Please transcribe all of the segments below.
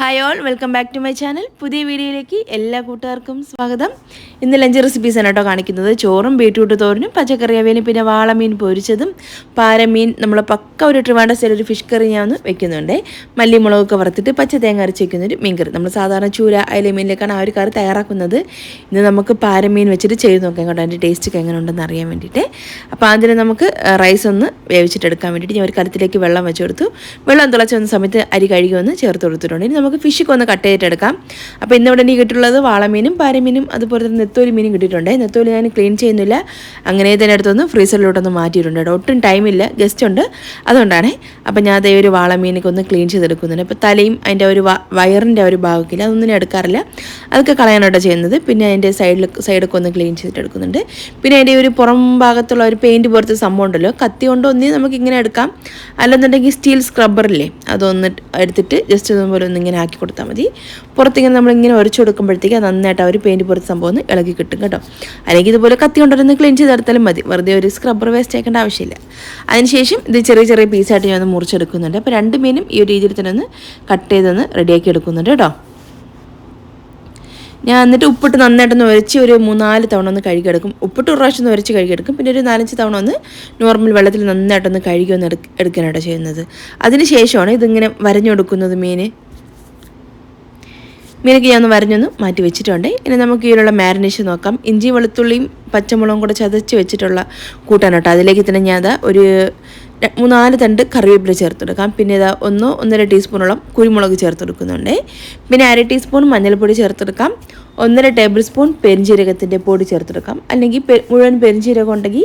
Hi all welcome back to my channel പുതിയ വീഡിയോയിലേക്ക് എല്ലാ കൂട്ടുകാർക്കും സ്വാഗതം. ഇന്ന് ലഞ്ച് റെസിപ്പീസാണ് കേട്ടോ കാണിക്കുന്നത്. ചോറും ബീട്രൂട്ട് തോരനും പച്ചക്കറി അവിയലും പിന്നെ വാളമീൻ പൊരിച്ചതും പാരമീൻ നമ്മൾ പക്ക ഒരു ട്രിവാണ്ട സ്റ്റൈൽ ഒരു ഫിഷ് കറി ഞാൻ വെക്കുന്നുണ്ട്. മല്ലിമുളകൊക്കെ വറുത്തിട്ട് പച്ച തേങ്ങ അരച്ച് വെക്കുന്നൊരു മീൻ കറി നമ്മൾ സാധാരണ ചൂര അയല മീനിലേക്കാണ് ആ ഒരു കറി തയ്യാറാക്കുന്നത്. ഇന്ന് നമുക്ക് പാരമീൻ വെച്ചിട്ട് ചെയ്ത് നോക്കാം കേട്ടോ. അതിന്റെ ടേസ്റ്റൊക്കെ എങ്ങനെ ഉണ്ടെന്ന് അറിയാൻ വേണ്ടിയിട്ട്. അപ്പോൾ അതിന് നമുക്ക് റൈസ് ഒന്ന് വേവിച്ചിട്ടെടുക്കാൻ വേണ്ടിയിട്ട് ഞാൻ ഒരു കലത്തിലേക്ക് വെള്ളം വെച്ച് കൊടുത്തു. വെള്ളം തിളച്ച് വന്ന സമയത്ത് അരി കഴുകി ഒന്ന് ചേർത്ത് കൊടുത്തിട്ടുണ്ട്. ഇനി നമുക്ക് ഫിഷൊക്കെ ഒന്ന് കട്ട് ചെയ്തിട്ടെടുക്കാം. അപ്പോൾ ഇന്നിവിടെ എനിക്ക് കിട്ടുള്ളത് വാളമീനും പാരമീനും അതുപോലെ തന്നെ നെത്തോലി മീനും കിട്ടിയിട്ടുണ്ട്. നെത്തോലി ഞാൻ ക്ലീൻ ചെയ്യുന്നില്ല. അങ്ങനെ തന്നെ അടുത്തൊന്ന് ഫ്രീസറിലോട്ടൊന്ന് മാറ്റിയിട്ടുണ്ട് കേട്ടോ. ഒട്ടും ടൈമില്ല ഗസ്റ്റ് ഉണ്ട്. അതുകൊണ്ടാണ്. അപ്പോൾ ഞാൻ അതേ ഒരു വാളമീനൊക്കെ ഒന്ന് ക്ലീൻ ചെയ്തെടുക്കുന്നുണ്ട്. അപ്പോൾ തലയും അതിന്റെ ഒരു വയറിന്റെ ഒരു ഭാഗമില്ല. അതൊന്നും എടുക്കാറില്ല. അതൊക്കെ കളയാനാട്ടോ ചെയ്യുന്നത്. പിന്നെ അതിന്റെ സൈഡിൽ സൈഡൊക്കെ ഒന്ന് ക്ലീൻ ചെയ്തിട്ടെടുക്കുന്നുണ്ട് പിന്നെ അതിന്റെ ഒരു പുറം ഭാഗത്തുള്ള ഒരു പെയിന്റ് പോലത്തെ സംഭവം ഉണ്ടല്ലോ. കത്തി കൊണ്ട് ഒന്നേ നമുക്ക് ഇങ്ങനെ എടുക്കാം. അല്ലെന്നുണ്ടെങ്കിൽ സ്റ്റീൽ സ്ക്രബ്ബറില്ലേ അതൊന്ന് എടുത്തിട്ട് ജസ്റ്റ് ഇതുപോലെ ഒന്ന് ഇങ്ങനെ ആക്കി കൊടുത്താൽ മതി. പുറത്തിങ്ങനെ നമ്മളിങ്ങനെ ഉരച്ചു കൊടുക്കുമ്പോഴത്തേക്ക് അത് നന്നായിട്ട് ഒരു പെയിന്റ് പുറത്ത് സംഭവം ഒന്ന് ഇളകി കിട്ടും കേട്ടോ. അല്ലെങ്കിൽ ഇതുപോലെ കത്തി കൊണ്ടുവരുന്ന ക്ലീൻ ചെയ്തെടുത്താലും മതി. വെറുതെ ഒരു സ്ക്രബ്ബർ വേസ്റ്റ് ആക്കേണ്ട ആവശ്യമില്ല. അതിനുശേഷം ഇത് ചെറിയ ചെറിയ പീസായിട്ട് ഞാൻ ഒന്ന് മുറിച്ചെടുക്കുന്നുണ്ട്. അപ്പോൾ രണ്ട് മീനും ഈ ഒരു രീതിയിൽ തന്നെ ഒന്ന് കട്ട് ചെയ്തൊന്ന് റെഡിയാക്കി എടുക്കുന്നുണ്ട് കേട്ടോ. ഞാൻ എന്നിട്ട് ഉപ്പിട്ട് നന്നായിട്ടൊന്ന് ഉരച്ച് ഒരു മൂന്നാൽ തവണ ഒന്ന് കഴുകിയെടുക്കും ഉപ്പിട്ട് ഒരു പ്രാവശ്യം ഒന്ന് ഉരച്ച് കഴുകിയെടുക്കും പിന്നെ ഒരു നാലഞ്ച് തവണ ഒന്ന് നോർമൽ വെള്ളത്തിൽ നന്നായിട്ടൊന്ന് കഴുകി ഒന്ന് എടുക്കാനായിട്ട് ചെയ്യുന്നത്. അതിന് ശേഷമാണ് ഇതിങ്ങനെ വരഞ്ഞെടുക്കുന്നത് മീൻ മീനൊക്കെ ഞാൻ ഒന്ന് വരഞ്ഞൊന്ന് മാറ്റി വെച്ചിട്ടുണ്ട്. ഇനി നമുക്ക് ഇതിലുള്ള മാരിനേഷൻ നോക്കാം. ഇഞ്ചി വെളുത്തുള്ളിയും പച്ചമുളകും കൂടെ ചതച്ച് വെച്ചിട്ടുള്ള കൂട്ടാനോട്ടോ അതിലേക്ക് തന്നെ ഞാൻ ഒരു മൂന്നാൽ തണ്ട് കറിവേപ്പില ചേർത്തെടുക്കാം പിന്നെ ഇതാ ഒന്നോ ഒന്നര ടീസ്പൂണോളം കുരുമുളക് ചേർത്തെടുക്കുന്നുണ്ട് പിന്നെ അര ടീസ്പൂൺ മഞ്ഞൾപ്പൊടി ചേർത്തെടുക്കാം ഒന്നര ടേബിൾ സ്പൂൺ പെരിഞ്ചീരകത്തിന്റെ പൊടി ചേർത്തെടുക്കാം. അല്ലെങ്കിൽ മുഴുവൻ പെരിഞ്ചീരകം ഉണ്ടെങ്കിൽ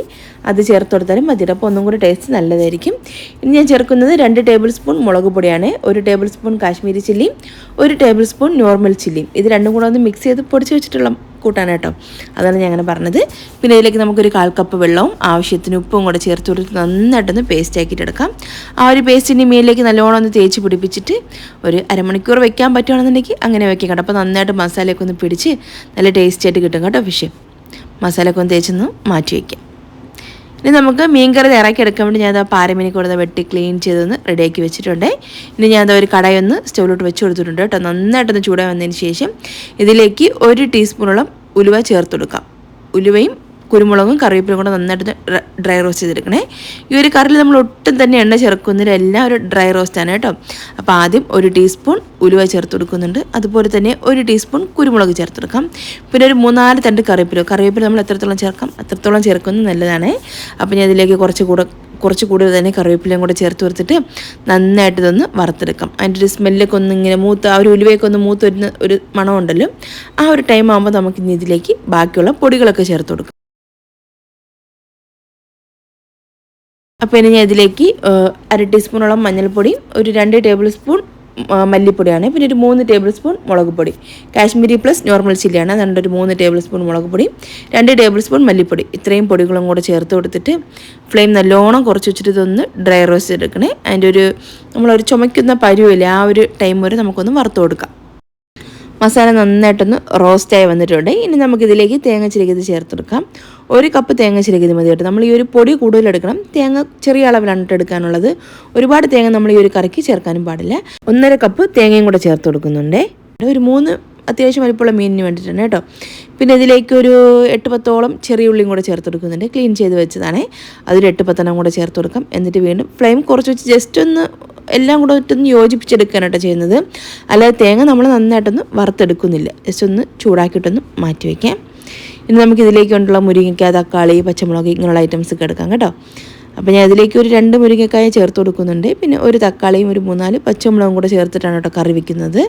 അത് ചേർത്ത് കൊടുത്താലും മതി. അപ്പോൾ ഒന്നും കൂടി ടേസ്റ്റ് നല്ലതായിരിക്കും. ഇനി ഞാൻ ചേർക്കുന്നത് രണ്ട് ടേബിൾ സ്പൂൺ മുളക് പൊടിയാണ്. ഒരു ടേബിൾ സ്പൂൺ കാശ്മീരി ചില്ലിയും ഒരു ടേബിൾ സ്പൂൺ നോർമൽ ചില്ലിയും. ഇത് രണ്ടും കൂടെ ഒന്ന് മിക്സ് ചെയ്ത് പൊടിച്ച് വെച്ചിട്ടുള്ള കൂട്ടാണ് കേട്ടോ അതാണ് ഞാൻ അങ്ങനെ പറഞ്ഞത്. പിന്നെ ഇതിലേക്ക് നമുക്കൊരു കാൽ കപ്പ് വെള്ളവും ആവശ്യത്തിന് ഉപ്പും കൂടെ ചേർത്ത് കൊടുത്ത് നന്നായിട്ടൊന്ന് പേസ്റ്റ് ആക്കിയിട്ട് എടുക്കാം. ആ ഒരു പേസ്റ്റിന്റെ മീനിലേക്ക് നല്ലോണം ഒന്ന് തേച്ച് പിടിപ്പിച്ചിട്ട് ഒരു അരമണിക്കൂർ വെക്കാൻ പറ്റുകയാണെന്നുണ്ടെങ്കിൽ അങ്ങനെ വെക്കാം കേട്ടോ. അപ്പോൾ നന്നായിട്ട് മസാലയൊക്കെ ഒന്ന് പിടിച്ച് നല്ല ടേസ്റ്റി ആയിട്ട് കിട്ടും കേട്ടോ ഫിഷ് മസാലയൊക്കെ ഒന്ന് തേച്ചൊന്ന് മാറ്റി വയ്ക്കാം ഇനി നമുക്ക് മീൻകറി ഇറക്കി എടുക്കാൻ വേണ്ടി ഞാൻ പാരമീനി കൊടുത്ത വെട്ടി ക്ലീൻ ചെയ്തൊന്ന് റെഡിയാക്കി വെച്ചിട്ടുണ്ട്. ഇനി ഞാനത് ഒരു കടയൊന്ന് സ്റ്റൗവിലോട്ട് വെച്ച് കൊടുത്തിട്ടുണ്ട് കേട്ടോ. നന്നായിട്ടൊന്ന് ചൂടാൻ വന്നതിന് ശേഷം ഇതിലേക്ക് ഒരു ടീസ്പൂണോളം ഉലുവ ചേർത്ത് കൊടുക്കാം ഉലുവയും കുരുമുളകും കറിവേപ്പിലും കൂടെ നന്നായിട്ട് ഡ്രൈ റോസ്റ്റ് ചെയ്തെടുക്കണേ. ഈ ഒരു കറിയിൽ നമ്മൾ ഒട്ടും തന്നെ എണ്ണ ചേർക്കുന്നില്ല എല്ലാം ഒരു ഡ്രൈ റോസ്റ്റാണ് കേട്ടോ. അപ്പോൾ ആദ്യം ഒരു ടീസ്പൂൺ ഉലുവ ചേർത്ത് കൊടുക്കുന്നുണ്ട് അതുപോലെ തന്നെ ഒരു ടീസ്പൂൺ കുരുമുളക് ചേർത്ത് കൊടുക്കാം പിന്നെ ഒരു മൂന്നാൽ തണ്ട് കറിവേപ്പില. കറിവേപ്പില നമ്മൾ എത്രത്തോളം ചേർക്കാം? അത്രത്തോളം ചേർക്കുന്നത് നല്ലതാണ്. അപ്പോൾ ഞാൻ ഇതിലേക്ക് കുറച്ച് കൂടെ കുറച്ച് കൂടുതൽ തന്നെ കറിവേപ്പിലയും കൂടെ ചേർത്ത് കൊടുത്തിട്ട് നന്നായിട്ട് ഇതൊന്ന് വറുത്തെടുക്കാം. അതിന്റെ ഒരു സ്മെല്ലൊക്കെ ഒന്ന് ഇങ്ങനെ മൂത്ത് ആ ഒരു ഉലുവയൊക്കെ ഒന്ന് മൂത്ത് വരുന്ന ഒരു മണമുണ്ടല്ലോ ആ ഒരു ടൈം ആകുമ്പോൾ നമുക്ക് ഇനി ഇതിലേക്ക് ബാക്കിയുള്ള പൊടികളൊക്കെ ചേർത്ത് കൊടുക്കാം. അപ്പോൾ ഇനി ഞാൻ ഇതിലേക്ക് അര ടീസ്പൂണോളം മഞ്ഞൾപ്പൊടി ഒരു രണ്ട് ടേബിൾ സ്പൂൺ മല്ലിപ്പൊടിയാണ്. പിന്നെ ഒരു മൂന്ന് ടേബിൾ സ്പൂൺ മുളക് പൊടി. കാശ്മീരി പ്ലസ് നോർമൽ ചില്ലിയാണ് അതുകൊണ്ട് ഒരു മൂന്ന് ടേബിൾ സ്പൂൺ മുളക് പൊടി രണ്ട് ടേബിൾ സ്പൂൺ മല്ലിപ്പൊടി. ഇത്രയും പൊടികളും കൂടെ ചേർത്ത് കൊടുത്തിട്ട് ഫ്ലെയിം നല്ലോണം കുറച്ച് വെച്ചിട്ട് ഇതൊന്ന് ഡ്രൈ റോസ്റ്റ് എടുക്കണേ. അതിന്റെ ഒരു നമ്മളൊരു ചുമയ്ക്കുന്ന പരുവില്ല ആ ഒരു ടൈം വരെ നമുക്കൊന്ന് വറുത്ത് കൊടുക്കാം. മസാല നന്നായിട്ടൊന്ന് റോസ്റ്റായി വന്നിട്ടുണ്ട്. ഇനി നമുക്കിതിലേക്ക് തേങ്ങ ചിരകിയത് ചേർത്തെടുക്കാം. ഒരു കപ്പ് തേങ്ങ ചിരകിയത് മതി കേട്ടോ. നമ്മൾ ഈ ഒരു പൊടി കൂടുതലെടുക്കണം തേങ്ങ ചെറിയ അളവിലാണ് എടുക്കാനുള്ളത്. ഒരുപാട് തേങ്ങ നമ്മൾ ഈ ഒരു കറിക്ക് ചേർക്കാനും പാടില്ല. ഒന്നര കപ്പ് തേങ്ങയും കൂടെ ചേർത്ത് കൊടുക്കുന്നുണ്ട്. ഒരു മൂന്ന് അത്യാവശ്യം വലിപ്പമുള്ള മീനിന് വേണ്ടിയിട്ടാണ് കേട്ടോ. പിന്നെ ഇതിലേക്ക് ഒരു എട്ട് പത്തോളം ചെറിയ ഉള്ളിയും കൂടെ ചേർത്ത് കൊടുക്കുന്നുണ്ട്. ക്ലീൻ ചെയ്ത് വെച്ചതാണ്. അതൊരു എട്ട് പത്തെണ്ണം കൂടെ ചേർത്ത് കൊടുക്കാം. എന്നിട്ട് വീണ്ടും ഫ്ലെയിം കുറച്ച് വെച്ച് ജസ്റ്റ് ഒന്ന് എല്ലാം കൂടെ ഒറ്റൊന്ന് യോജിപ്പിച്ചെടുക്കാൻ കേട്ടോ ചെയ്യുന്നത്. അല്ലാതെ തേങ്ങ നമ്മൾ നന്നായിട്ടൊന്ന് വറുത്തെടുക്കുന്നില്ല. ജസ്റ്റ് ഒന്ന് ചൂടാക്കിയിട്ടൊന്ന് മാറ്റി വയ്ക്കാം ഇനി നമുക്ക് ഇതിലേക്ക് കൊണ്ടുള്ള മുരിങ്ങയ്ക്ക തക്കാളി പച്ചമുളക് ഇങ്ങനെയുള്ള ഐറ്റംസ് ഒക്കെ എടുക്കാം കേട്ടോ. അപ്പോൾ ഞാൻ ഇതിലേക്ക് ഒരു രണ്ട് മുരിങ്ങക്കായ ചേർത്ത് കൊടുക്കുന്നുണ്ട്. പിന്നെ ഒരു തക്കാളിയും ഒരു മൂന്നാൽ പച്ചമുളകും കൂടെ ചേർത്തിട്ടാണ് കേട്ടോ കറി വയ്ക്കുന്നത്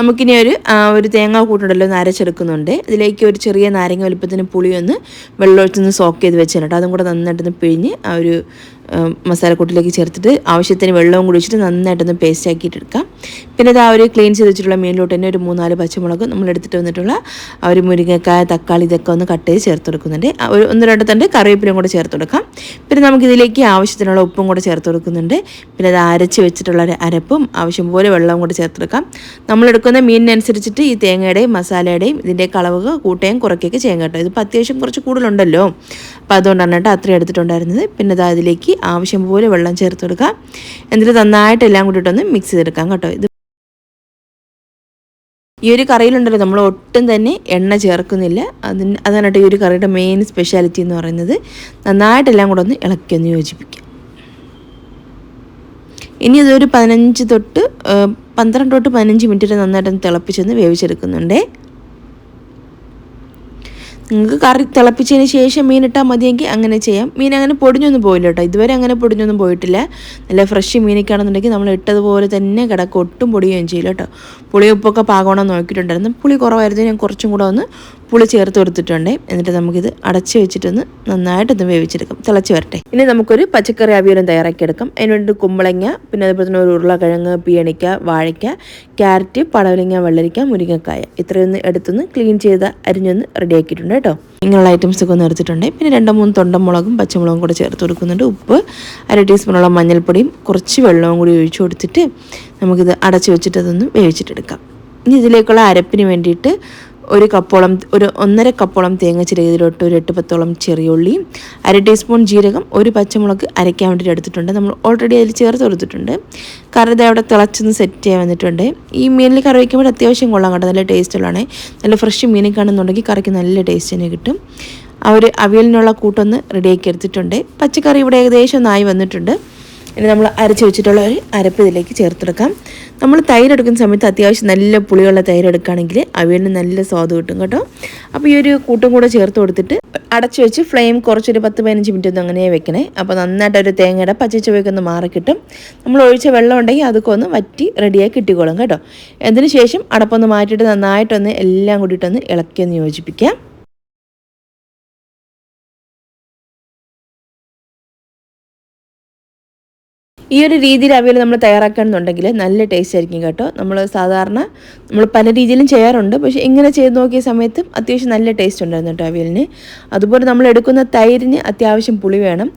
നമുക്കിനി ഒരു ഒരു തേങ്ങാ കൂട്ടുണ്ടല്ലോ ഒന്ന് ഇതിലേക്ക് ഒരു ചെറിയ നാരങ്ങ വലുപ്പത്തിന് പുളിയൊന്ന് വെള്ളമൊഴിച്ചൊന്ന് സോക്ക് ചെയ്ത് വെച്ചിട്ടുണ്ട് അതും കൂടെ നന്നായിട്ടൊന്ന് പിഴിഞ്ഞ് ആ ഒരു മസാലക്കൂട്ടിലേക്ക് ചേർത്തിട്ട് ആവശ്യത്തിന് വെള്ളവും കൂടി വെച്ചിട്ട് നന്നായിട്ടൊന്ന് പേസ്റ്റ് ആക്കിയിട്ട് എടുക്കാം പിന്നെ അത് ആ ഒരു ക്ലീൻ ചെയ്ത് വെച്ചിട്ടുള്ള മീനിലോട്ട് തന്നെ ഒരു മൂന്നാൽ പച്ചമുളക് നമ്മൾ എടുത്തിട്ട് വന്നിട്ടുള്ള ആ ഒരു മുരിങ്ങക്കായ തക്കാളി ഇതൊക്കെ ഒന്ന് കട്ട് ചെയ്ത് ചേർത്ത് കൊടുക്കുന്നുണ്ട്. ഒരു ഒന്ന് രണ്ട് തണ്ട് കറിവേപ്പിലും കൂടെ ചേർത്ത് കൊടുക്കാം. പിന്നെ നമുക്കിതിലേക്ക് ആവശ്യത്തിനുള്ള ഉപ്പും കൂടെ ചേർത്ത് കൊടുക്കുന്നുണ്ട്. പിന്നെ അത് അരച്ച് വെച്ചിട്ടുള്ള അരപ്പും ആവശ്യം പോലെ വെള്ളവും കൂടെ ചേർത്തെടുക്കാം നമ്മളെടുക്കുന്ന മീനിനനുസരിച്ചിട്ട് ഈ തേങ്ങയുടെയും മസാലയുടെയും ഇതിന്റെ കളവ് കൂട്ടുകയും കുറയ്ക്കുകയൊക്കെ ചെയ്യാൻ കേട്ടോ. ഇതിപ്പോൾ അത്യാവശ്യം കുറച്ച് കൂടുതലുണ്ടല്ലോ. അപ്പോൾ അതുകൊണ്ടാണ് കേട്ടോ അത്രയും എടുത്തിട്ടുണ്ടായിരുന്നത്. പിന്നെ അത് അതിലേക്ക് ആവശ്യം പോലെ വെള്ളം ചേർത്ത് കൊടുക്കുക. എന്നിട്ട് നന്നായിട്ട് എല്ലാം കൂടിയിട്ടൊന്ന് മിക്സ് ചെയ്തെടുക്കാം കേട്ടോ. ഇത് ഈ ഒരു കറിയിലുണ്ടല്ലോ നമ്മൾ ഒട്ടും തന്നെ എണ്ണ ചേർക്കുന്നില്ല. അതിന് അതാണ് ഈ ഒരു കറിയുടെ മെയിൻ സ്പെഷ്യാലിറ്റി എന്ന് പറയുന്നത്. നന്നായിട്ടെല്ലാം കൂടെ ഒന്ന് ഇളക്കി ഒന്ന് യോജിപ്പിക്കാം. ഇനി അതൊരു പതിനഞ്ച് തൊട്ട് പന്ത്രണ്ട് തൊട്ട് പതിനഞ്ച് മിനിറ്റ് നന്നായിട്ടൊന്ന് തിളപ്പിച്ചൊന്ന് വേവിച്ചെടുക്കുന്നുണ്ടേ. നിങ്ങൾക്ക് കറി തിളപ്പിച്ചതിന് ശേഷം മീൻ ഇട്ടാൽ മതിയെങ്കിൽ അങ്ങനെ ചെയ്യാം. മീൻ അങ്ങനെ പൊടിഞ്ഞൊന്നും പോയില്ല കേട്ടോ. ഇതുവരെ അങ്ങനെ പൊടിഞ്ഞൊന്നും പോയിട്ടില്ല. നല്ല ഫ്രഷ് മീനൊക്കെയാണെന്നുണ്ടെങ്കിൽ നമ്മൾ ഇട്ടതുപോലെ തന്നെ കിടക്കും. ഒട്ടും പൊടിയുകയും ചെയ്യില്ല കേട്ടോ. പുളി ഉപ്പൊക്കെ പാകണമെന്ന് നോക്കിയിട്ടുണ്ടായിരുന്നു. പുളി കുറവായിരുന്നു. ഞാൻ കുറച്ചും കൂടെ ഒന്ന് പുളി ചേർത്ത് കൊടുത്തിട്ടുണ്ട്. എന്നിട്ട് നമുക്കിത് അടച്ചു വെച്ചിട്ടൊന്ന് നന്നായിട്ടൊന്ന് വേവിച്ചെടുക്കാം. തിളച്ച് വരട്ടെ. ഇനി നമുക്കൊരു പച്ചക്കറി അവിയലും തയ്യാറാക്കിയെടുക്കാം. അതിനുവേണ്ടി കുമ്പളങ്ങ പിന്നെ അതുപോലെ തന്നെ ഒരു ഉരുളക്കിഴങ്ങ് പിയണിക്ക വാഴയ്ക്ക ക്യാരറ്റ് പടവലിങ്ങ വെള്ളരിക്ക മുരിങ്ങക്കായ ഇത്രയൊന്ന് എടുത്തൊന്ന് ക്ലീൻ ചെയ്ത് അരിഞ്ഞൊന്ന് റെഡിയാക്കിയിട്ടുണ്ട് കേട്ടോ. ഇങ്ങനെയുള്ള ഐറ്റംസ് ഒക്കെ ഒന്ന് എടുത്തിട്ടുണ്ട്. പിന്നെ രണ്ടോ മൂന്ന് തൊണ്ടമുളകും പച്ചമുളകും കൂടെ ചേർത്ത് കൊടുക്കുന്നുണ്ട്. ഉപ്പ് അര ടീസ്പൂണോളം മഞ്ഞൾപ്പൊടിയും കുറച്ച് വെള്ളവും കൂടി ഒഴിച്ചു കൊടുത്തിട്ട് നമുക്കിത് അടച്ചു വെച്ചിട്ട് അതൊന്ന് വേവിച്ചിട്ടെടുക്കാം. ഇനി ഇതിലേക്കുള്ള അരപ്പിന് വേണ്ടിയിട്ട് ഒരു കപ്പോളം ഒരു ഒന്നര കപ്പോളം തേങ്ങ ചിരകിതിലോട്ട് ഒരു എട്ട് പത്തോളം ചെറിയ ഉള്ളിയും അര ടീസ്പൂൺ ജീരകം ഒരു പച്ചമുളക് അരയ്ക്കാൻ വേണ്ടിയിട്ട് എടുത്തിട്ടുണ്ട്. നമ്മൾ ഓൾറെഡി അതിൽ ചേർത്ത് കൊടുത്തിട്ടുണ്ട്. കറി ഇത് അവിടെ തിളച്ചൊന്ന് സെറ്റ് ചെയ്യാൻ വന്നിട്ടുണ്ട്. ഈ മീനിൽ കറി വയ്ക്കുമ്പോൾ അത്യാവശ്യം കൊള്ളാം കേട്ടോ. നല്ല ടേസ്റ്റുള്ളതാണ് നല്ല ഫ്രഷ് മീനിൽ കാണുന്നുണ്ടെങ്കിൽ കറിക്ക് നല്ല ടേസ്റ്റ് തന്നെ കിട്ടും. ആ ഒരു അവിയലിനുള്ള കൂട്ടൊന്ന് റെഡിയാക്കി എടുത്തിട്ടുണ്ട്. പച്ചക്കറി ഇവിടെ ഏകദേശം ഒന്നായി വന്നിട്ടുണ്ട്. ഇനി നമ്മൾ അരച്ച് വെച്ചിട്ടുള്ള ഒരു അരപ്പ് ഇതിലേക്ക് ചേർത്തെടുക്കാം. നമ്മൾ തൈര് എടുക്കുന്ന സമയത്ത് അത്യാവശ്യം നല്ല പുളിയുള്ള തൈര് എടുക്കുകയാണെങ്കിൽ അവിയലിന് നല്ല സ്വാദ് കിട്ടും കേട്ടോ. അപ്പോൾ ഈ ഒരു കൂട്ടും കൂടെ ചേർത്ത് കൊടുത്തിട്ട് അടച്ചു വെച്ച് ഫ്ലെയിം കുറച്ചൊരു പത്ത് പതിനഞ്ച് മിനിറ്റ് ഒന്നും അങ്ങനെ വെക്കണേ. അപ്പോൾ നന്നായിട്ട് ഒരു തേങ്ങയുടെ പച്ചച്ചുവയൊക്കെ ഒന്ന് മാറി കിട്ടും നമ്മൾ ഒഴിച്ച വെള്ളം ഉണ്ടെങ്കിൽ അതൊക്കെ ഒന്ന് വറ്റി റെഡിയായി കിട്ടിക്കോളും കേട്ടോ. അതിന് ശേഷം അടപ്പൊന്ന് മാറ്റിയിട്ട് നന്നായിട്ടൊന്ന് എല്ലാം കൂടിയിട്ടൊന്ന് ഇളക്കി ഒന്ന് യോജിപ്പിക്കാം. ഈ ഒരു രീതിയിൽ അവിയൽ നമ്മൾ തയ്യാറാക്കുകയാണെന്നുണ്ടെങ്കിൽ നല്ല ടേസ്റ്റ് ആയിരിക്കും കേട്ടോ. നമ്മൾ സാധാരണ നമ്മൾ പല രീതിയിലും ചെയ്യാറുണ്ട്. പക്ഷേ ഇങ്ങനെ ചെയ്ത് നോക്കിയ സമയത്ത് അത്യാവശ്യം നല്ല ടേസ്റ്റ് ഉണ്ടായിരുന്നു കേട്ടോ അവിയലിന്. അതുപോലെ നമ്മൾ എടുക്കുന്ന തൈരിന് അത്യാവശ്യം പുളി വേണം.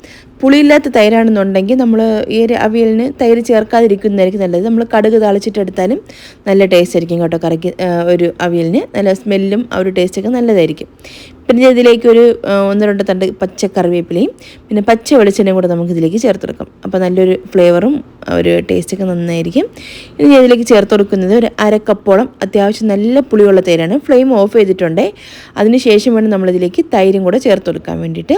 പുളിയില്ലാത്ത തൈരാണെന്നുണ്ടെങ്കിൽ നമ്മൾ ഈ അവിയലിന് തൈര് ചേർക്കാതിരിക്കുന്നതായിരിക്കും നല്ലത്. നമ്മൾ കടുക് തളിച്ചിട്ടെടുത്താലും നല്ല ടേസ്റ്റ് ആയിരിക്കും കേട്ടോ കറിക്ക് ഒരു അവിയലിന്. നല്ല സ്മെല്ലും ആ ഒരു ടേസ്റ്റൊക്കെ നല്ലതായിരിക്കും. പിന്നെ ഇതിലേക്ക് ഒരു ഒന്ന് രണ്ട് തണ്ട് പച്ച കറിവേപ്പിലയും പിന്നെ പച്ച വെളിച്ചെണ്ണയും കൂടെ നമുക്ക് ഇതിലേക്ക് ചേർത്തെടുക്കാം അപ്പോൾ നല്ലൊരു ഫ്ലേവറും ഒരു ടേസ്റ്റൊക്കെ നന്നായിരിക്കും. ഇനി ഞാൻ ഇതിലേക്ക് ചേർത്ത് കൊടുക്കുന്നത് ഒരു അരക്കപ്പോളം അത്യാവശ്യം നല്ല പുളിയുള്ള തൈരാണ് ഫ്ലെയിം ഓഫ് ചെയ്തിട്ടുണ്ട്. അതിന് ശേഷം വേണം നമ്മളിതിലേക്ക് തൈരും കൂടെ ചേർത്ത് കൊടുക്കാൻ വേണ്ടിയിട്ട്.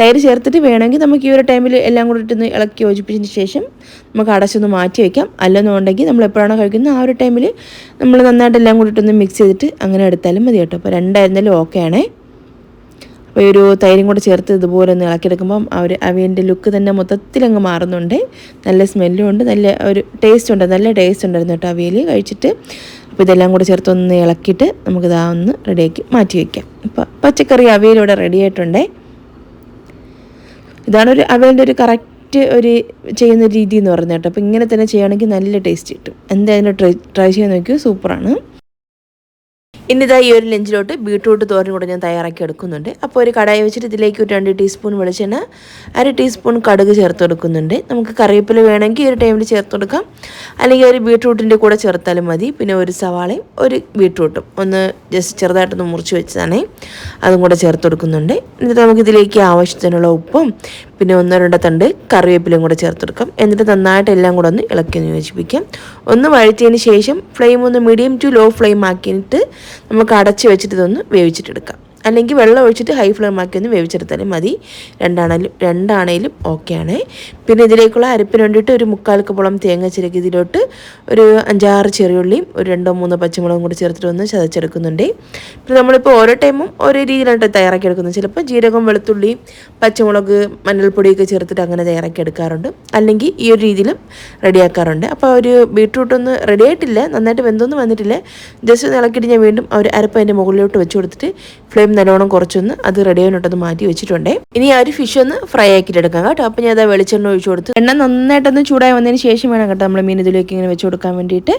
തൈര് ചേർത്തിട്ട് വേണമെങ്കിൽ നമുക്ക് ഈ ഒരു ടൈമിൽ എല്ലാം കൂടെ ഇട്ടൊന്ന് ഇളക്കി യോജിപ്പിച്ചതിന് ശേഷം നമുക്ക് അടച്ചൊന്ന് മാറ്റി വയ്ക്കാം അല്ലെന്നുണ്ടെങ്കിൽ നമ്മൾ എപ്പോഴാണോ കഴിക്കുന്നത് ആ ഒരു ടൈമിൽ നമ്മൾ നന്നായിട്ട് എല്ലാം കൂടി ഇട്ടൊന്ന് മിക്സ് ചെയ്തിട്ട് അങ്ങനെ എടുത്താലും മതി കേട്ടോ. അപ്പോൾ രണ്ടായിരുന്നാലും ഓക്കെ ആണേ. ഒരു തൈരും കൂടെ ചേർത്ത് ഇതുപോലെ ഒന്ന് ഇളക്കിയെടുക്കുമ്പം അവർ ഒരു അവിയന്റെ ലുക്ക് തന്നെ മൊത്തത്തിലങ്ങ് മാറുന്നുണ്ട്. നല്ല സ്മെല്ലും ഉണ്ട്. നല്ല ഒരു ടേസ്റ്റ് ഉണ്ട്. നല്ല ടേസ്റ്റ് ഉണ്ടായിരുന്നു കേട്ടോ അവിയൽ കഴിച്ചിട്ട് അപ്പോൾ ഇതെല്ലാം കൂടെ ചേർത്ത് ഒന്ന് ഇളക്കിയിട്ട് നമുക്കിതാ ഒന്ന് റെഡിയാക്കി മാറ്റി വയ്ക്കാം അപ്പോൾ പച്ചക്കറി അവയിലൂടെ റെഡി ആയിട്ടുണ്ടേ. ഇതാണ് ഒരു അവിയലിന്റെ ഒരു കറക്റ്റ് ഒരു ചെയ്യുന്ന രീതി എന്ന് പറയുന്നത് കേട്ടോ. അപ്പോൾ ഇങ്ങനെ തന്നെ ചെയ്യുകയാണെങ്കിൽ നല്ല ടേസ്റ്റ് കിട്ടും. എന്തായാലും ട്രൈ ട്രൈ ചെയ്യാൻ നോക്കിയോ? സൂപ്പറാണ് ഇന്നിതാ ഈ ഒരു ലഞ്ചിലോട്ട് ബീട്രൂട്ട് തോരൻ കൂടെ ഞാൻ തയ്യാറാക്കി എടുക്കുന്നുണ്ട്. അപ്പോൾ ഒരു കടായി വെച്ചിട്ട് ഇതിലേക്ക് ഒരു രണ്ട് ടീസ്പൂൺ വെളിച്ചെണ്ണ അര ടീസ്പൂൺ കടുക് ചേർത്ത് കൊടുക്കുന്നുണ്ട്. നമുക്ക് കറിവേപ്പില വേണമെങ്കിൽ ഒരു ടൈമിൽ ചേർത്ത് കൊടുക്കാം. അല്ലെങ്കിൽ ഒരു ബീട്രൂട്ടിന്റെ കൂടെ ചേർത്താലും മതി. പിന്നെ ഒരു സവാളയും ഒരു ബീട്രൂട്ടും. ഒന്ന് ജസ്റ്റ് ചെറുതായിട്ടൊന്ന് മുറിച്ച് വെച്ചതാണേ. അതും കൂടെ ചേർത്ത് കൊടുക്കുന്നുണ്ട്. എന്നിട്ട് നമുക്ക് ഇതിലേക്ക് ആവശ്യത്തിനുള്ള ഉപ്പും പിന്നെ ഒന്നോ രണ്ടോ തണ്ട് കറിവേപ്പിലയും കൂടെ ചേർത്ത് കൊടുക്കാം. എന്നിട്ട് നന്നായിട്ട് എല്ലാം കൂടെ ഒന്ന് ഇളക്കി യോജിപ്പിക്കാം. ഒന്ന് വഴറ്റിയതിന് ശേഷം ഫ്ലെയിം ഒന്ന് മീഡിയം ടു ലോ ഫ്ലെയിം ആക്കിയിട്ട് നമുക്ക് അടച്ച് വെച്ചിട്ട് ഇതൊന്ന് വേവിച്ചിട്ടെടുക്കാം അല്ലെങ്കിൽ വെള്ളം ഒഴിച്ചിട്ട് ഹൈ ഫ്ലെയിം ആക്കി ഒന്ന് വേവിച്ചെടുത്താലും മതി. രണ്ടാണേലും രണ്ടാണേലും ഓക്കെയാണ് പിന്നെ ഇതിലേക്കുള്ള അരപ്പിന് വേണ്ടിയിട്ട് ഒരു മുക്കാൽ കപ്പോളം തേങ്ങ ചിരക്കി ഇതിലോട്ട് ഒരു അഞ്ചാറ് ചെറിയുള്ളിയും ഒരു രണ്ടോ മൂന്നോ പച്ചമുളകും കൂടി ചേർത്തിട്ട് ഒന്ന് ചതച്ചെടുക്കുന്നുണ്ട്. പിന്നെ നമ്മളിപ്പോൾ ഓരോ ടൈമും ഓരോ രീതിയിലാണ് തയ്യാറാക്കി എടുക്കുന്നത് ചിലപ്പോൾ ജീരകം വെളുത്തുള്ളി പച്ചമുളക് മഞ്ഞൾപ്പൊടിയൊക്കെ ചേർത്തിട്ട് അങ്ങനെ തയ്യാറാക്കി എടുക്കാറുണ്ട് അല്ലെങ്കിൽ ഈ ഒരു രീതിയിലും റെഡിയാക്കാറുണ്ട്. അപ്പോൾ ഒരു ബീട്രൂട്ട് ഒന്ന് റെഡി ആയിട്ടില്ല നന്നായിട്ട് വെന്തൊന്നും വന്നിട്ടില്ല. ജസ്റ്റ് ഒന്ന് ഇളക്കിയിട്ട് ഞാൻ വീണ്ടും ഒരു അരപ്പ് അതിന്റെ മുകളിലോട്ട് വെച്ച് കൊടുത്തിട്ട് ഫ്ലെയിം നല്ലോണം കുറച്ചൊന്ന് അത് റെഡി ആയിട്ടൊന്ന് മാറ്റി വെച്ചിട്ടുണ്ട്. ഇനി ആ ഒരു ഫിഷ് ഒന്ന് ഫ്രൈ ആക്കിയിട്ട് എടുക്കാം കേട്ടോ. അപ്പം ഞാൻ അത് വെളിച്ചെണ്ണ ഒഴിച്ചു കൊടുത്ത്. എണ്ണ നന്നായിട്ടൊന്ന് ചൂടായി വന്നതിന് ശേഷം വേണം കേട്ടോ നമ്മൾ മീൻ ഇതിലേക്ക് ഇങ്ങനെ വെച്ച് കൊടുക്കാൻ വേണ്ടിയിട്ട്.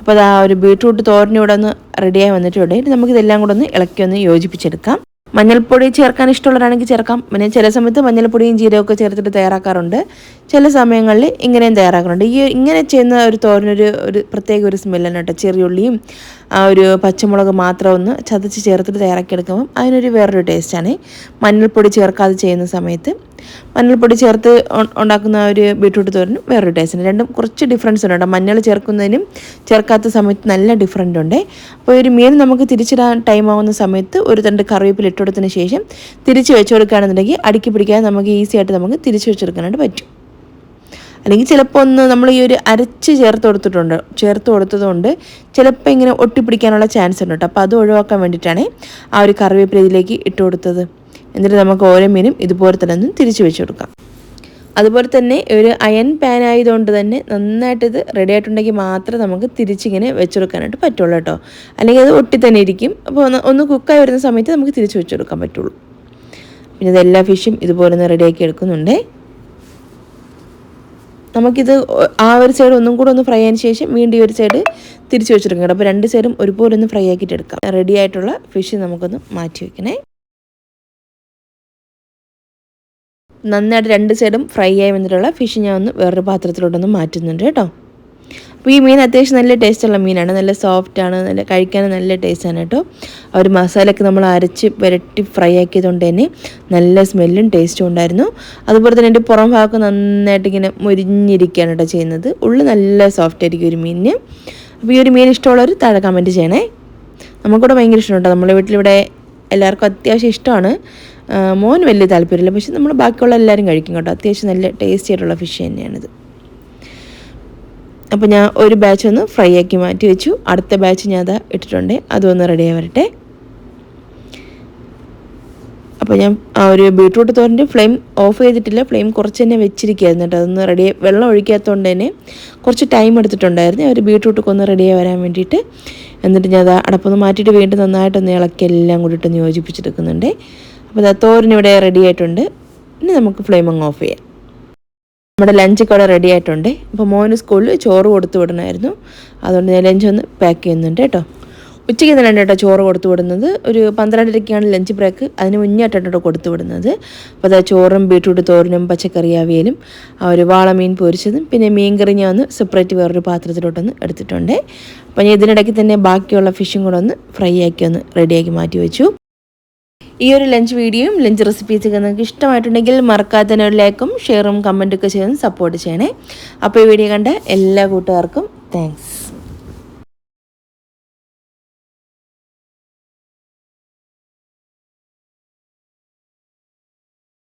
അപ്പോൾ ആ ഒരു ബീട്രൂട്ട് ഇവിടെ ഒന്ന് റെഡിയായി വന്നിട്ടുണ്ട്. നമുക്കിതെല്ലാം കൂടെ ഒന്ന് ഇളക്കി ഒന്ന് യോജിപ്പിച്ചെടുക്കാം. മഞ്ഞൾപ്പൊടി ചേർക്കാൻ ഇഷ്ടമുള്ളവരാണെങ്കിൽ ചേർക്കാം. പിന്നെ ചില സമയത്ത് മഞ്ഞൾപ്പൊടിയും ജീരകമൊക്കെ ചേർത്തിട്ട് തയ്യാറാക്കാറുണ്ട്. ചില സമയങ്ങളിൽ ഇങ്ങനെയും തയ്യാറാക്കാറുണ്ട്. ഈ ഇങ്ങനെ ചെയ്യുന്ന ഒരു തോരനൊരു ഒരു പ്രത്യേക ഒരു സ്മെല്ലാണ് കേട്ടോ. ചെറിയുള്ളിയും ആ ഒരു പച്ചമുളക് മാത്രം ഒന്ന് ചതച്ച് ചേർത്തിട്ട് തയ്യാറാക്കി എടുക്കുമ്പം അതിനൊരു വേറൊരു ടേസ്റ്റാണ് മഞ്ഞൾപ്പൊടി ചേർക്കാതെ ചെയ്യുന്ന സമയത്ത് മഞ്ഞൾപ്പൊടി ചേർത്ത് ഉണ്ടാക്കുന്ന ഒരു ബീട്രൂട്ട് തോരനും വേറൊരു ടേസ്റ്റാണ് രണ്ടും കുറച്ച് ഡിഫറൻസ് ഉണ്ട് കേട്ടോ. മഞ്ഞൾ ചേർക്കുന്നതിനും ചേർക്കാത്ത സമയത്ത് നല്ല ഡിഫറന്റ് ഉണ്ട്. അപ്പോൾ ഒരു മീൻ നമുക്ക് തിരിച്ചിടാൻ ടൈം ആവുന്ന സമയത്ത് ഒരു തണ്ട് കറിവേപ്പില ഇട്ടുകൊടുത്തതിന് ശേഷം തിരിച്ച് വെച്ച് കൊടുക്കുകയാണെന്നുണ്ടെങ്കിൽ അടുക്കി പിടിക്കാതെ നമുക്ക് ഈസി ആയിട്ട് നമുക്ക് തിരിച്ച് വെച്ചെടുക്കാനായിട്ട് പറ്റും. അല്ലെങ്കിൽ ചിലപ്പോൾ ഒന്ന് നമ്മൾ ഈ ഒരു അരച്ച് ചേർത്ത് കൊടുത്തിട്ടുണ്ട്. ചേർത്ത് കൊടുത്തതുകൊണ്ട് ചിലപ്പോൾ ഇങ്ങനെ ഒട്ടിപ്പിടിക്കാനുള്ള ചാൻസ് ഉണ്ട് കേട്ടോ. അപ്പോൾ അത് ഒഴിവാക്കാൻ വേണ്ടിയിട്ടാണ് ആ ഒരു കറിവേപ്പില ഇതിലേക്ക് ഇട്ട് കൊടുത്തത്. എന്നിട്ട് നമുക്ക് ഓരോ മീനും ഇതുപോലെ തന്നെ ഒന്ന് തിരിച്ച് വെച്ച് കൊടുക്കാം. അതുപോലെ തന്നെ ഒരു അയൺ പാൻ ആയതുകൊണ്ട് തന്നെ നന്നായിട്ട് ഇത് റെഡി ആയിട്ടുണ്ടെങ്കിൽ മാത്രമേ നമുക്ക് തിരിച്ചിങ്ങനെ വെച്ചെടുക്കാനായിട്ട് പറ്റുള്ളൂ കേട്ടോ. അല്ലെങ്കിൽ അത് ഒട്ടി തന്നെ ഇരിക്കും. അപ്പോൾ ഒന്ന് ഒന്ന് കുക്കായി വരുന്ന സമയത്ത് നമുക്ക് തിരിച്ച് വെച്ചെടുക്കാൻ പറ്റുള്ളൂ. പിന്നെ ഇത് എല്ലാ ഫിഷും ഇതുപോലെ ഒന്ന് റെഡിയാക്കി എടുക്കുന്നുണ്ട്. നമുക്കിത് ആ ഒരു സൈഡ് ഒന്നും കൂടെ ഒന്ന് ഫ്രൈ ആയതിനു ശേഷം വീണ്ടും ഈ ഒരു സൈഡ് തിരിച്ച് വെച്ചെടുക്കണം അപ്പോൾ രണ്ട് സൈഡും ഒരുപോലെ ഒന്ന് ഫ്രൈ ആക്കിയിട്ട് എടുക്കാം. റെഡി ആയിട്ടുള്ള ഫിഷ് നമുക്കൊന്ന് മാറ്റി വെക്കണേ. നന്നായിട്ട് രണ്ട് സൈഡും ഫ്രൈ ആയി വന്നിട്ടുള്ള ഫിഷ് ഞാൻ ഒന്ന് വേറൊരു പാത്രത്തിലോട്ടൊന്ന് മാറ്റുന്നുണ്ട് കേട്ടോ. അപ്പോൾ ഈ മീൻ അത്യാവശ്യം നല്ല ടേസ്റ്റുള്ള മീനാണ്. നല്ല സോഫ്റ്റാണ് നല്ല കഴിക്കാൻ നല്ല ടേസ്റ്റാണ് കേട്ടോ. ആ ഒരു മസാലയൊക്കെ നമ്മൾ അരച്ച് പുരട്ടി ഫ്രൈ ആക്കിയതുകൊണ്ട് തന്നെ നല്ല സ്മെല്ലും ടേസ്റ്റും ഉണ്ടായിരുന്നു. അതുപോലെ തന്നെ എന്റെ പുറം ഭാഗം നന്നായിട്ട് ഇങ്ങനെ മുരിഞ്ഞിരിക്കുകയാണ് കേട്ടോ ചെയ്യുന്നത്. ഉള്ളിൽ നല്ല സോഫ്റ്റ് ആയിരിക്കും ഒരു മീനിന്. അപ്പോൾ ഈ ഒരു മീൻ ഇഷ്ടമുള്ളവർ താഴെ കമന്റ് ചെയ്യണേ. നമുക്കിവിടെ ഭയങ്കര കേട്ടോ. നമ്മുടെ വീട്ടിലിവിടെ എല്ലാവർക്കും അത്യാവശ്യം ഇഷ്ടമാണ്. മോൻ വലിയ താല്പര്യമില്ല. പക്ഷെ നമ്മൾ ബാക്കിയുള്ള എല്ലാവരും കഴിക്കും കേട്ടോ. അത്യാവശ്യം നല്ല ടേസ്റ്റി ആയിട്ടുള്ള ഫിഷ് തന്നെയാണിത്. അപ്പോൾ ഞാൻ ഒരു ബാച്ച് ഒന്ന് ഫ്രൈ ആക്കി മാറ്റി വെച്ചു. അടുത്ത ബാച്ച് ഞാൻ അതാ ഇട്ടിട്ടുണ്ട്. അതൊന്ന് റെഡി ആവരട്ടെ വരട്ടെ. അപ്പോൾ ഞാൻ ആ ഒരു ബീട്രൂട്ട് തോരന്റെ ഫ്ലെയിം ഓഫ് ചെയ്തിട്ടില്ല. ഫ്ലെയിം കുറച്ച് തന്നെ വെച്ചിരിക്കുകയായിരുന്നു കേട്ടോ. അതൊന്ന് റെഡി വെള്ളം ഒഴിക്കാത്തതുകൊണ്ട് തന്നെ കുറച്ച് ടൈം എടുത്തിട്ടുണ്ടായിരുന്നു. ഒരു ബീട്രൂട്ടൊക്കെ ഒന്ന് റെഡിയായി വരാൻ വേണ്ടിയിട്ട്. എന്നിട്ട് ഞാൻ അത് അടപ്പൊന്ന് മാറ്റിയിട്ട് വീണ്ടും നന്നായിട്ടൊന്ന് ഇളക്കി എല്ലാം കൂടിയിട്ടൊന്ന് യോജിപ്പിച്ചെടുക്കുന്നുണ്ട്. അപ്പോൾ ഇവിടെ റെഡി ആയിട്ടുണ്ട്. ഇനി നമുക്ക് ഫ്ലെയിം അങ്ങ് ഓഫ് ചെയ്യാം. നമ്മുടെ ലഞ്ചൊക്കെ അവിടെ റെഡി ആയിട്ടുണ്ട്. അപ്പോൾ മോന് സ്കൂളിൽ ചോറ് കൊടുത്തു വിടണമായിരുന്നു അതുകൊണ്ട് ഞാൻ ലഞ്ച് ഒന്ന് പാക്ക് ചെയ്യുന്നുണ്ട് കേട്ടോ. ഉച്ചയ്ക്ക് തന്നെ കേട്ടോ ചോറ് കൊടുത്തു വിടുന്നത്. ഒരു പന്ത്രണ്ടരയ്ക്കാണ് ലഞ്ച് ബ്രേക്ക് അതിന് മുന്നേറ്റാണ് കേട്ടോ കൊടുത്തു വിടുന്നത്. അപ്പോൾ അതാ ചോറും ബീട്രൂട്ട് തോരനും പച്ചക്കറി അവിയലും ആ ഒരു വാളമീൻ പൊരിച്ചതും പിന്നെ മീൻകറി ഞാൻ ഒന്ന് സെപ്പറേറ്റ് വേറൊരു പാത്രത്തിലോട്ടൊന്ന് എടുത്തിട്ടുണ്ട്. അപ്പോൾ ഞാൻ ഇതിനിടയ്ക്ക് തന്നെ ബാക്കിയുള്ള ഫിഷും കൂടെ ഒന്ന് ഫ്രൈ ആക്കി ഒന്ന് റെഡിയാക്കി മാറ്റി വെച്ചു. ഈ ഒരു ലഞ്ച് വീഡിയോയും ലഞ്ച് റെസിപ്പീസൊക്കെ നിങ്ങൾക്ക് ഇഷ്ടമായിട്ടുണ്ടെങ്കിൽ മറക്കാതെ തന്നെ ഒരു ലൈക്കും ഷെയറും കമന്റൊക്കെ ചെയ്ത് സപ്പോർട്ട് ചെയ്യണേ. അപ്പോൾ ഈ വീഡിയോ കണ്ട എല്ലാ കൂട്ടുകാർക്കും താങ്ക്സ്